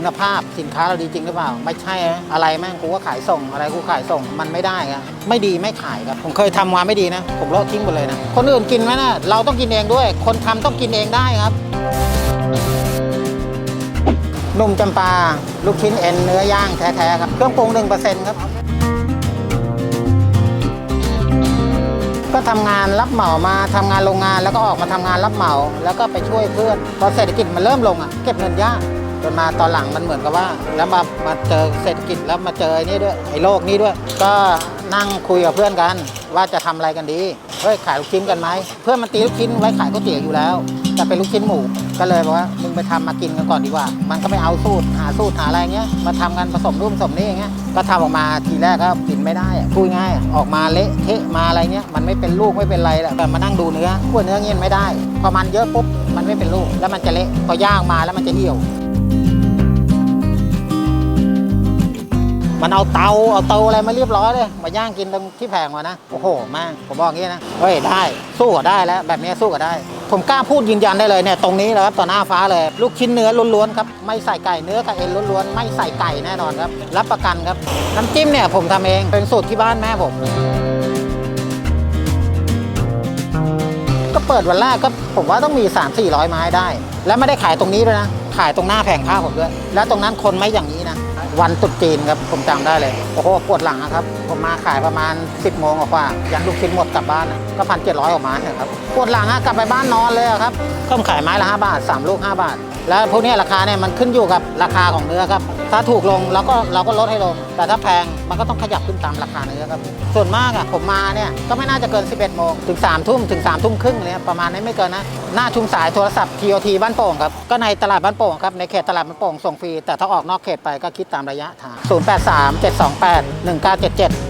คุณภาพสินค้าเราดีจริงหรือเปล่า ไม่ใช่นะอะไรแม่งกูก็ขายส่งอะไรกูขายส่งมันไม่ได้ครับไม่ดีไม่ขายครับผมเคยทำมาไม่ดีนะ ผมเลดทิ้งหมดเลยนะ คนอื่นกินไหมนะเราต้องกินเองด้วย คนทำต้องกินเองได้ครับนุ่มจำปา ลูกชิ้นเอ็นเนื้อย่างแท้ๆครับ เครื่องปรุงหนึ่งเปอร์เซ็นต์ครับ ก็ทำงานรับเหมามาทำงานโรงงานแล้วก็ออกมาทำงานรับเหมา แล้วก็ไปช่วยเพื่อนพอเศรษฐกิจมันเริ่มลงอะเก็บเงินยาก จนมาตอนหลังมันเหมือนกับว่า แล้วมามาเจอเศรษฐกิจแล้วมาเจอไอ้นี่ด้วยไอ้โลกนี้ด้วย ก็นั่งคุยกับเพื่อนกัน ว่าจะทำอะไรกันดีเฮ้ยขายลูกชิ้นกันไหมเพื่อนมันตีลูกชิ้นไว้ขายก๋วยเตี๋ยวอยู่แล้วจะเป็นลูกชิ้นหมูก็เลยบอกว่ามึงไปทำมากินกันก่อนดีกว่า มันก็ไม่เอาสูตรหาสูตรหาอะไรเงี้ยมาทำกันผสมนู่นผสมนี่อย่างเงี้ยก็ทำออกมาทีแรกก็กินไม่ได้พูดง่ายอออกมาเละเทะมาอะไรเงี้ยมันไม่เป็นลูกไม่เป็นไรแหละแต่มานั่งดูเนื้อขั้วเนื้อเงี้ยไม่ได้พอมันเยอะปุ๊บมันไม่เป็นลูกแล้วมันจะเละพอย่างมาแล้วมันจะเหี่ยว มันเอาเตาเอาเตาอะไรมาเรียบร้อยเลย มาย่างกินตรงที่แผงมานะ โอ้โหม่งผมบอกอย่างนี้นะ เฮ้ยได้ สู้ก็ได้แล้ว แบบนี้สู้ก็ได้ ผมกล้าพูดยืนยันได้เลยเนี่ยตรงนี้เลยครับต่อหน้าฟ้าเลย ลูกชิ้นเนื้อล้วนๆครับ ไม่ใส่ไก่เนื้อกับเอ็นล้วนๆ ไม่ใส่ไก่แน่นอนครับ รับประกันครับ น้ำจิ้มเนี่ยผมทำเอง เป็นสูตรที่บ้านแม่ผมก็เปิดวันแรกก็ผมว่าต้องมี 3 4 0 0 ไม้ได้ แล้วไม่ได้ขายตรงนี้ด้วยนะายตรงหน้าแผงผ้าผมด้วย แล้วตรงนั้นคนไม่อย่างนี้นะ วันตุดจีนครับ ผมจำได้เลย โอ้โห ปวดหลังอะครับ ผมมาขายประมาณ 10โมงกว่าๆยันลูกชิ้นหมดกลับบ้านอะก็พันเจ็ดร้อยออกมาเนี่ยครับ ปวดหลังอะกลับไปบ้านนอนเลยอะครับก็ขายไม้ละ5บาท3ลูก5บาท แล้วพวกนี้ราคาเนี่ยมันขึ้นอยู่กับราคาของเนื้อครับ ถ้าถูกลงเราก็เราก็ลดให้ลง แต่ถ้าแพงมันก็ต้องขยับขึ้นตามราคาเนื้อครับ ส่วนมากอะผมมาเนี่ยก็ไม่น่าจะเกิน 11โมงถึง3ทุ่มถึง3ทุ่มครึ่งเนี่ยประมาณนี้ไม่เกินนะ หน้าชุมสายโทรศัพท์ TOT บ้านโป่งครับ ก็ในตลาดบ้านโป่งครับ ในเขตตลาดบ้านโป่งส่งฟรี แต่ถ้าออกนอกเขตไปก็คิดตามระยะทาง 083 728 1977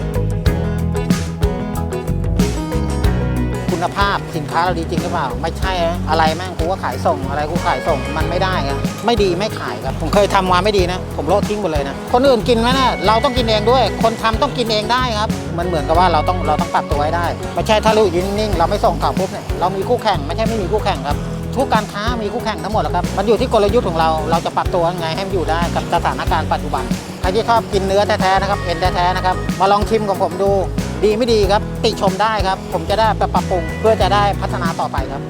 คุณภาพสินค้าเราดีจริงหรือเปล่า ไม่ใช่อะไรแม่งกูก็ขายส่งอะไรกูขายส่งมันไม่ได้ครับไม่ดีไม่ขายครับ ผมเคยทำมาไม่ดีนะ ผมโลดทิ้งหมดเลยนะ คนอื่นกินไหมนะเราต้องกินเองด้วย คนทำต้องกินเองได้ครับ มันเหมือนกับว่าเราต้องเราต้องปรับตัวให้ได้ ไม่ใช่ถ้าเราอยู่นิ่งๆเราไม่ส่งข่าวปุ๊บเนี่ยเรามีคู่แข่งไม่ใช่ไม่มีคู่แข่งครับทุกการค้ามีคู่แข่งทั้งหมดแหละครับ มันอยู่ที่กลยุทธ์ของเรา เราจะปรับตัวยังไงให้มันอยู่ได้กับสถานการณ์ปัจจุบัน ใครที่ชอบกินเนื้อแท้ๆนะครับ เอ็นแท้ๆนะครับ มาลองชิมของผมดู ดีไม่ดีครับ ติชมได้ครับ ผมจะได้ปรับปรุงเพื่อจะได้พัฒนาต่อไปครับ